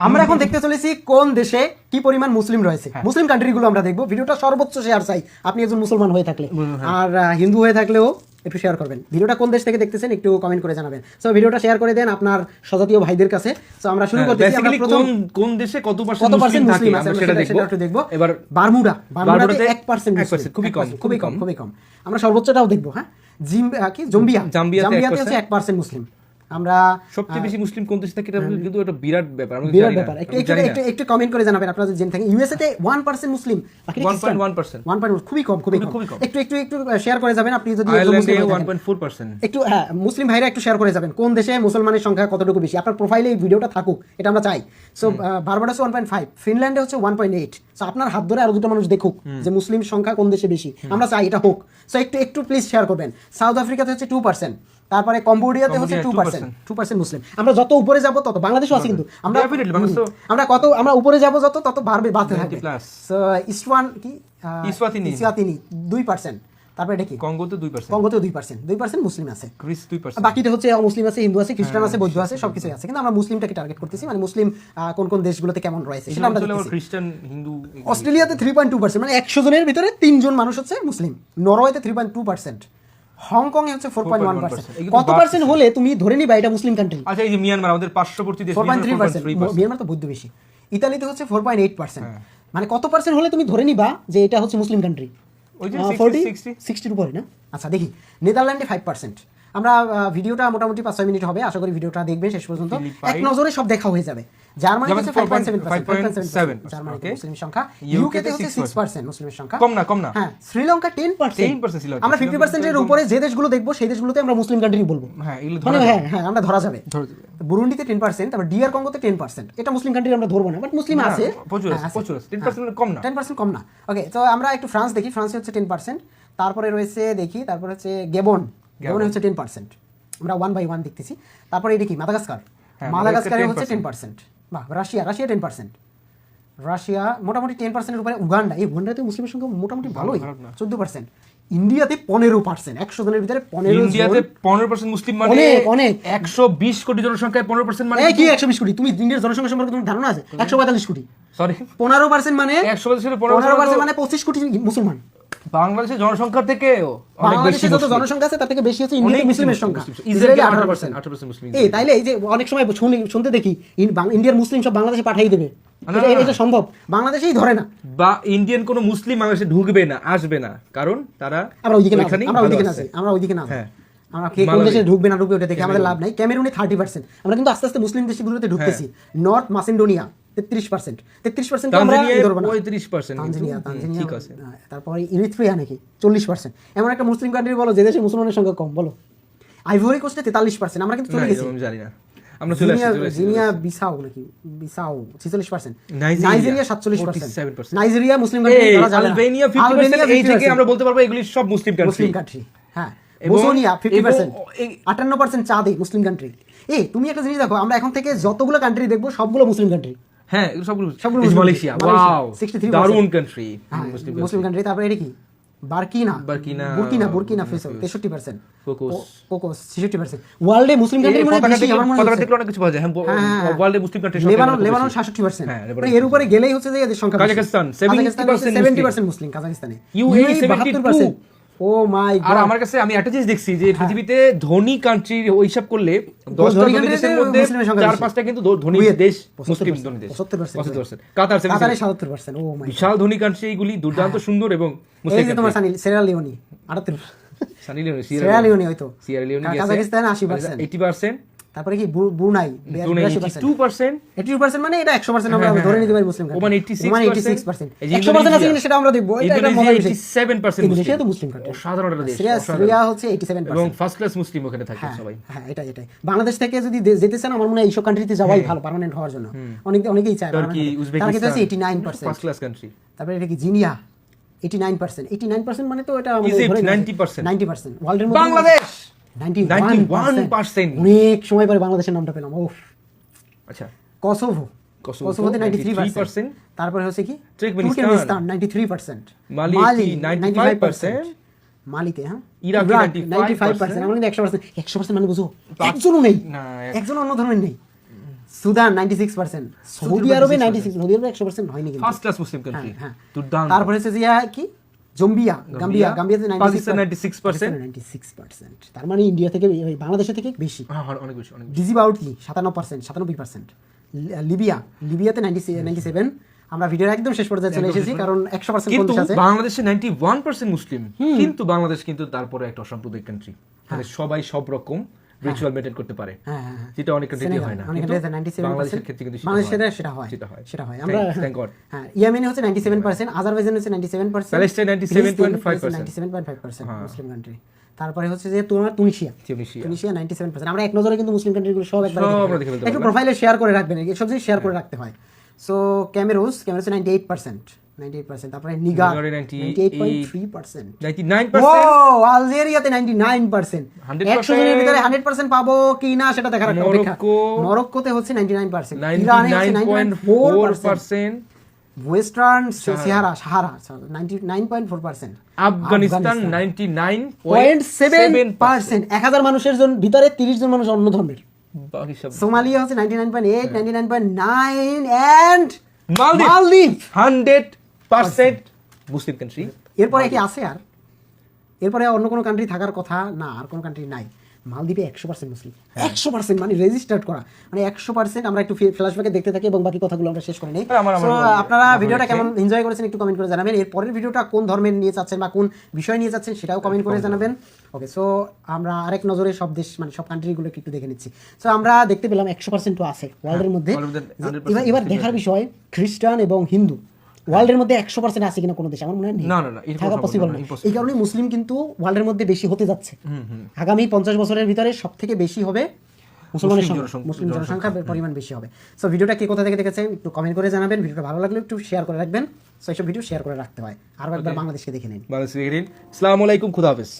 আমরা এখন দেখতে চলেছি কোন দেশে কি পরিমাণ মুসলিম রয়েছে। হ্যাঁ। মুসলিম কান্ট্রিগুলো আমরা দেখব। ভিডিওটা সর্বোচ্চ শেয়ার চাই। আপনি একজন মুসলমান হয়ে থাকলে। হ্যাঁ। আর হিন্দু হয়ে থাকলেও একটু শেয়ার করবেন। ভিডিওটা কোন দেশ থেকে দেখতেছেন একটু কমেন্ট করে জানাবেন। সো ভিডিওটা শেয়ার করে দেন আপনার স্বজাতীয় ভাইদের কাছে। সো আমরা শুরু করতেছি। আমরা প্রথম হ্যাঁ, কোন দেশে কত কত পার্সেন্ট পার্সেন্ট মুসলিম মুসলিম আছে সেটা দেখব। একটু দেখব। এবার বারমুডা। বারমুডাতে বারমুডাতে এক পার্সেন্ট 1% খুবই কম, খুবই কম। খুবই কম। আমরা সর্বোচ্চটাও দেখব হ্যাঁ। জিম আহ, কি? জম্বিয়া। জাম্বিয়াতে জাম্বিয়াতে 1% পার্সেন্ট মুসলিম। আমরা সবচেয়ে বেশি মুসলিম কোন দেশে থাকে এটা কিন্তু একটা বিরাট ব্যাপার আমরা হ্যাঁ। বিরাট ব্যাপার। একটু একটু একটু কমেন্ট করে জানাবেন আপনারা যদি জেনে থাকেন। ইউএসএ তে ওয়ান পার্সেন্ট মুসলিম 1.1% ওয়ান পয়েন্ট খুবই কম খুবই কম। একটু একটু একটু শেয়ার করে যাবেন আপনি যদি একজন আয়ারল্যান্ডে মুসলিম 1.4% একটু হ্যাঁ মুসলিম ভাইরা একটু শেয়ার করে যাবেন কোন দেশে মুসলমানের সংখ্যা কতটুকু বেশি? আপনার প্রোফাইলে এই ভিডিওটা থাকুক এটা আমরা চাই। সো বারবাডাসে ওয়ান পয়েন্ট ফাইভ ফিনল্যান্ডে হচ্ছে ওয়ান পয়েন্ট এইট সো আপনার হাত ধরে আরও দুটো মানুষ দেখুক যে মুসলিম সংখ্যা কোন দেশে বেশি। আমরা চাই এটা হোক। সো একটু একটু প্লিজ শেয়ার করবেন। সাউথ আফ্রিকাতে হচ্ছে টু পার্সেন্ট তারপরে কম্বোডিয়াতে হচ্ছে টু পার্সেন্ট মুসলিম। আমরা যত উপরে যাব তত বাংলাদেশও আছে কিন্তু। আমরা আমরা কত আমরা উপরে যাব যত তত বাড়বে বাড়তে থাকবে। কি? ইসওয়াতিনি। ইসওয়াতিনি দুই পার্সেন্ট তারপরে এটা কি? কঙ্গোতে 2% কঙ্গোতেও দুই পার্সেন্ট দুই পার্সেন্ট মুসলিম আছে। গ্রিস 2% বাকিটা হচ্ছে মুসলিম আছে হিন্দু আছে খ্রিস্টান আছে বৌদ্ধ আছে সবকিছু আছে। কিন্তু আমরা মুসলিমটাকে টার্গেট করতেছি। মানে মুসলিম আহ, কোন কোন দেশগুলোতে কেমন রয়েছে সেটা আমরা খ্রিস্টান হিন্দু অস্ট্রেলিয়াতে থ্রি পয়েন্ট টু পার্সেন্ট মানে একশো জনের ভিতরে তিনজন মানুষ হচ্ছে মুসলিম। নরওয়েতে three point two percent Hong Kong এ হচ্ছে ফোর পয়েন্ট ওয়ান পার্সেন্ট 4.1% কত পার্সেন্ট হলে তুমি ধরে নিবা এটা মুসলিম কান্ট্রি আচ্ছা এই যে মিয়ানমার আমাদের পার্শ্ববর্তী দেশ four point three percent 4.3% Myanmar তো বৌদ্ধ বেশি। ইতালিতে হচ্ছে ফোর পয়েন্ট এইট পার্সেন্ট হ্যাঁ। মানে কত পার্সেন্ট হলে তুমি ধরে নিবা যে এটা হচ্ছে মুসলিম কান্ট্রি ওই যে ফোর্টি 60 60 সিক্সটির উপরে না? আচ্ছা দেখি। নেদারল্যান্ডে ফাইভ পার্সেন্ট আমরা ভিডিওটা মোটামুটি পাঁচ ছয় মিনিট হবে। আশা করি ভিডিওটা দেখবেন শেষ পর্যন্ত। এক নজরে সব দেখা হয়ে যাবে। জার্মানি হচ্ছে ফাইভ পয়েন্ট সেভেন 5.7% জার্মানিতে মুসলিম সংখ্যা। ইউকেতে হচ্ছে 6% সিক্স পার্সেন্ট মুসলিমের সংখ্যা। কম না কম না। হ্যাঁ শ্রীলঙ্কা 10%। আমরা উপরে যে দেশগুলো দেখব সেই দেশগুলোতে আমরা মুসলিম কান্ট্রি বলব। হ্যাঁ এগুলো মানে ধরা হ্যাঁ হ্যাঁ আমরা ধরা যাবে। ধরে। বুরুন্ডিতে টেন পার্সেন্ট তারপর ডিআর কঙ্গোতে টেন পার্সেন্ট এটা মুসলিম কান্ট্রি আমরা ধরবো না বাট মুসলিম আছে। প্রচুর আছে, হ্যাঁ, প্রচুর আছে। 10% কম না। টেন পার্সেন্ট কম না। ওকে তো আমরা একটু ফ্রান্স দেখি। ফ্রান্সে হচ্ছে টেন পার্সেন্ট তারপরে রয়েছে দেখি তারপরে হচ্ছে গেবন হচ্ছে টেন পার্সেন্ট আমরা ওয়ান বাই ওয়ান দেখতেছি। তারপরে এটা কি? মাদাগাস্কার? হ্যাঁ, মাদাগাস্কারে হচ্ছে টেন পার্সেন্ট বাহ Russia Russia ten percent Russia মোটামুটি টেন পার্সেন্টের উপরে উগান্ডা। এই উগান্ডাতে মুসলিমের সংখ্যা মোটামুটি ভালোই। চোদ্দ পার্সেন্ট ইন্ডিয়াতে পনেরো পার্সেন্ট একশো জনের ভিতরে পনেরো ইন্ডিয়াতে 15% মুসলিম মানে অনেক, অনেক। 120 কোটি জনসংখ্যায় 15% মানে কি একশো বিশ কোটি? তুমি ইন্ডিয়ার জনসংখ্যা সম্পর্কে তুমি ধারণা আছে? একশো পঁয়তাল্লিশ কোটি। সরি পনেরো পার্সেন্ট মানে 100 ছিল পনেরো পার্সেন্ট মানে পঁচিশ কোটি মুসলমান। বাংলাদেশের জনসংখ্যা থেকেও অনেক বেশি বাংলাদেশে যত জনসংখ্যা আছে তার থেকে বেশি ইন্ডিয়াতে মুসলিমের সংখ্যা। ইসরায়েলে ইসরায়েলে আঠারো 18% পার্সেন্ট 18% মুসলিম। এই তাইলে এই যে অনেক সময় শুনি শুনতে দেখি ইন্ডিয়ার মুসলিম সব বাংলাদেশে পাঠিয়ে দেবে। এটা- সম্ভব। বাংলাদেশেই ধরে না। বা ইন্ডিয়ান কোনো মুসলিম বাংলাদেশে ঢুকবে না আসবে না। কারণ তারা আমরা ওইদিকে না আমরা ওইদিকে না আমরা ওইদিকে না হ্যাঁ। আমরা কে কোন দেশে ঢুকবে না ঢুকবে ওটা দেখে আমাদের লাভ নাই। ক্যামেরুনে থার্টি পার্সেন্ট আমরা কিন্তু আস্তে আস্তে মুসলিম দেশগুলোতে ঢুকতেছি। North Macedonia. তেত্রিশ পার্সেন্ট তেত্রিশ পার্সেন্ট আমরা তানজানিয়ায় ধরবো না। 35% কিন্তু, তানজানিয়া তানজানিয়া ঠিক আছে। তারপরে ইরিত্রিয়া নাকি? চল্লিশ পার্সেন্ট এমন একটা মুসলিম কান্ট্রি বলো যে দেশে মুসলমানের সংখ্যা কম বলো। আইভরি কোস্টে তেতাল্লিশ পার্সেন্ট আমরা কিন্তু চলে গেছি। জানি না। আমরা চলে আসছি জিনিয়া চলে আসছি জিনিয়া বিসাও নাকি? বিসাও ছেচল্লিশ পার্সেন্ট নাইজেরিয়া, নাইজেরিয়া সাতচল্লিশ পার্সেন্ট 47% নাইজেরিয়া মুসলিম কান্ট্রি ধরা যাবে আলবেনিয়া 50% এই থেকে আমরা বলতে পারব এগুলি সব মুসলিম কান্ট্রি মুসলিম কান্ট্রি হ্যাঁ। বোসনিয়া মুসলিম কান্ট্রি এই তুমি একটা জিনিস দেখো আমরা এখন থেকে যতগুলো কান্ট্রি দেখব সবগুলো মুসলিম কান্ট্রি হ্যাঁ এগুলো সবগুলো সবগুলো মালয়েশিয়া ওয়াও 63% দারুণ কান্ট্রি হ্যাঁ মুসলিম মুসলিম কান্ট্রি তারপরে এটা কি? Burkina. Burkina, Burkina Burkina Faso তেষট্টি পার্সেন্ট কোকোস। কোকোস ছেষট্টি পার্সেন্ট ওয়ার্ল্ডে মুসলিম কান্ট্রি মনে হয় বেশি, আমার মনে হচ্ছে। দেখলে অনেক কিছু পাওয়া যায়। হ্যাঁ হ্যাঁ, ওয়ার্ল্ডে মুসলিম কান্ট্রি লেবানন লেবানন সাতষট্টি পার্সেন্ট হ্যাঁ, এর উপরে গেলেই হচ্ছে যে এদের সংখ্যা কাজাখস্তান, 70% পার্সেন্ট মুসলিম কাজাকিস্তানে বাহাত্তর পার্সেন্ট ও মাই আর আমার কাছে আমি একটা জিনিস দেখছি যে পৃথিবীতে ধনী কান্ট্রির হিসাব করলে দশটা ধনী ধনী দেশের মধ্যে চার পাঁচটা কিন্তু ধনী দেশ মুসলিম ধনী দেশ। 75% কাতার 77% ও মাই বিশাল ধনী কান্ট্রি এইগুলি দুর্দান্ত সুন্দর এবং এই মুসলিম যে তোমার সানি সেরা লিওনি আটাত্তর। সানি লিওনি সেরা লিওনি। হয়তো। সিয়েরা লিওনি কাজাকিস্তান তারপরে কি Bru- Brunei percent two percent eighty percent মানে এটা একশো পার্সেন্ট আমরা হ্যাঁ, ধরে হ্যাঁ, নিতে পারি মুসলিম ওমান 86% এইটি সিক্স পার্সেন্ট এই যে একশো পার্সেন্ট আছে কিনা সেটা আমরা দেখব। মজার বিষয়। সেভেন পার্সেন্ট ইন্দোনেশিয়া তো মুসলিম। অসাধারণ একটা দেশ সিরিয়া হচ্ছে এইটি সেভেন এবং ফার্স্ট ক্লাস মুসলিম ওখানে থাকে হ্যাঁ সবাই। হ্যাঁ এটাই এটাই। বাংলাদেশ থেকে যদি যেতে চান আমার মনে হয় এইসব কান্ট্রিতে যাওয়াই ভালো পার্মানেন্ট হওয়ার জন্য। অনেক অনেকেই চায়। তুর্কি। তার উজবেকিস্তান ক্ষেত্রে eighty nine percent first class country তারপরে এটা কি Guinea? Eighty nine percent eighty nine percent মানে তো এটা ইজিপ্ট 90% নাইনটি পার্সেন্ট ওয়ার্ল্ডের বাংলাদেশ! 91% অনেক সময় পরে বাংলাদেশের নামটা পেলাম ওফ আচ্ছা। কসোভো। কসোভো, কসোভোতে 93% 93% তারপরে হচ্ছে কি? তুর্কমেনিস্তান, তুর্কমেনিস্তান 93% মালি মালি 95% 95% মালিতে হ্যাঁ? ইরাক 95% আমরা কিন্তু 100% 100% মানে বুঝো একজনও নেই। একজন অন্য ধরনের নেই। Sudan ninety six percent Saudi আরবে সৌদি আরবে একশো পার্সেন্ট হয়নি কিন্তু। ফার্স্ট ক্লাস মুসলিম কান্ট্রি হ্যাঁ। তারপরে হচ্ছে যে কি? জম্বিয়া গাম্বিয়া গাম্বিয়াতে পাকিস্তান 96% নাইনটি সিক্স পার্সেন্ট তার মানে ইন্ডিয়া থেকে এই বাংলাদেশের থেকে বেশি। হ্যাঁ হ্যাঁ, অনেক বেশি অনেক বেশি। ডিজি বাউট কি সাতান্ন পার্সেন্ট সাতানব্বই পার্সেন্ট লিবিয়া লিবিয়াতে নাইনটি নাইনটি সেভেন আমরা ভিডিওর একদম শেষ পর্যায়ে চলে এসেছি কারণ একশো পার্সেন্ট কোন কিন্তু বাংলাদেশে নাইনটি ওয়ান পার্সেন্ট মুসলিম কিন্তু বাংলাদেশ কিন্তু তারপরে একটা অসাম্প্রদায়িক কান্ট্রি মানে সবাই সব রকম রিচুয়াল মেনটেন করতে পারে। হ্যাঁ হ্যাঁ হ্যাঁ। যেটা অনেক সেনেগাল, হয় না। অনেক কিন্তু 97% বাংলাদেশের ক্ষেত্রে কিন্তু সেটা হয়। সেটা হয় সেটা হয়। হয়। আমরা thank God. হ্যাঁ ইয়ামেনে হচ্ছে 97% আজারবাইজান হচ্ছে 97% প্যালেস্টাইন 97.5% 97.5% মুসলিম কান্ট্রি তারপরে হচ্ছে যে তোমার তুনিশিয়া তুনিশিয়া 97% আমরা এক নজরে কিন্তু মুসলিম কান্ট্রিগুলো সব একবার একটু প্রোফাইলে শেয়ার করে রাখবেন সব জিনিস শেয়ার করে রাখতে হয়। সো ক্যামেরুস ক্যামেরুস 98% 98% তারপরে নিগারে 98.3% 99% ও আলজেরিয়াতে 99% 100% 100 জনের ভিতরে 100% পাবো কি না সেটা দেখার অপেক্ষা। মরক্কোতে হচ্ছে 99% ইরানে 99.4% 99.4% ওয়েস্টার্ন সাহারা সাহারা 99.4% আফগানিস্তান 0.7% 99.7% 1000 মানুষের জন ভিতরে 30 জন মানুষ অন্য ধর্মের। বাকি সব সোমালিয়া হচ্ছে 99.8 99.9 এন্ড মালদ্বীপ। মালদ্বীপ। 100% মুসলিম কান্ট্রি এরপরে কি আছে আর? এরপরে অন্য কোনো কান্ট্রি থাকার কথা না আর কোনো কান্ট্রি নাই। মালদ্বীপে একশো পার্সেন্ট মুসলিম। হ্যাঁ। একশো পার্সেন্ট মানে রেজিস্টার্ড করা। মানে একশো পার্সেন্ট আমরা একটু ফ্ল্যাশব্যাকে দেখতে থাকি এবং বাকি কথাগুলো আমরা শেষ করে নিই। হ্যাঁ, আপনারা ভিডিওটা কেমন এনজয় করেছেন একটু কমেন্ট করে জানাবেন। এর পরের ভিডিওটা কোন ধর্মের নিয়ে চাচ্ছেন বা কোন বিষয় নিয়ে যাচ্ছেন সেটাও কমেন্ট করে জানাবেন। ওকে সো আমরা আরেক নজরে সব দেশ মানে সব কান্ট্রিগুলোকে একটু দেখে নিচ্ছি। সো আমরা দেখতে পেলাম একশো পার্সেন্টও আছে ওয়ার্ল্ডের মধ্যে। এর মধ্যে যে 100% এবার এবার দেখার বিষয় খ্রিস্টান এবং হিন্দু। ওয়ার্ল্ডের মধ্যে একশো পার্সেন্ট আছে কিনা কোনো দেশ আমার মনে হয় না, থাকা পসিবল না, এই কারণে মুসলিম কিন্তু ওয়ার্ল্ডের মধ্যে বেশি হতে যাচ্ছে। আগামী পঞ্চাশ বছরের ভিতরে সব থেকে বেশি হবে মুসলমানের মুসলিম সংখ্যা। মুসলিম জনসংখ্যার পরিমাণ বেশি হবে। সো ভিডিওটা কে কোথা থেকে দেখেছে একটু কমেন্ট করে জানাবেন। ভিডিওটা ভালো লাগলে একটু শেয়ার করে রাখবেন। সো এইসব ভিডিও শেয়ার করে রাখতে হয়। আরও একবার বাংলাদেশকে দেখে নিন। বাংলাদেশ আসসালামু আলাইকুম খুদা হাফেজ।